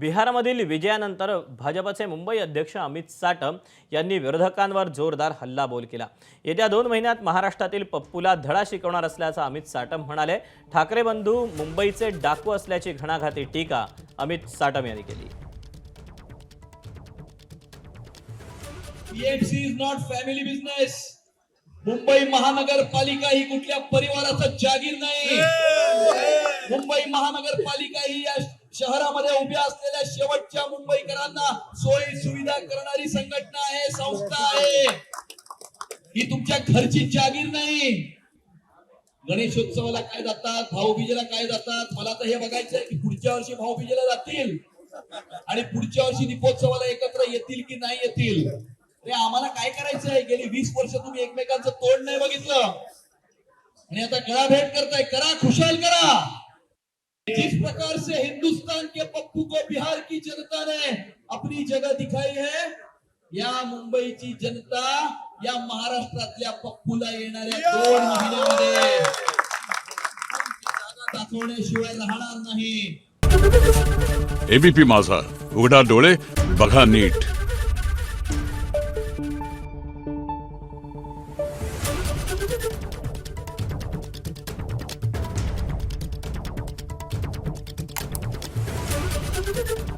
बिहारमधील विजयानंतर भाजपचे मुंबई अध्यक्ष अमित साटम यांनी विरोधकांवर जोरदार हल्लाबोल केला. येत्या दोन महिन्यात महाराष्ट्रातील पप्पूला धडा शिकवणार असल्याचं अमित साटम म्हणाले. ठाकरे बंधू मुंबईचे डाकू असल्याची घणाघाती टीका अमित साटम यांनी केली. Is not family business Mumbai महानगरपालिका ही कुठल्या परिवाराचं जागीर नाही. मुंबई महानगरपालिका ही या शहरामध्ये उभ्या असलेल्या शेवटच्या मुंबईकरांना सोयी सुविधा करणारी संघटना आहे संस्था आहे. ही तुमच्या घरची जागीर नाही. गणेशोत्सवाला काय जातात? भाऊबीजेला काय जातात? मला तर हे बघायचंय की पुढच्या वर्षी भाऊबीजेला जातील. आणि पुढच्या वर्षी दीपोत्सवाला एकत्र येतील की नाही येतील? रे आम्हाला काय करायचं आहे? गेली वीस वर्ष तुम्ही एकमेकांचं तोंड नाही बघितलं. आणि आता गळा भेट करताय. करा खुशाल करा. जिस प्रकार से हिंदुस्तान के पप्पू को बिहार की जनता ने अपनी जगह दिखाई है। या मुंबईची जनता या महाराष्ट्रातल्या पप्पूला येणाऱ्या दोन महिन्यामध्ये दाखवण्याशिवाय राहणार नाही. एबीपी माझा उघडा डोळे बघा नीट. Ha ha ha!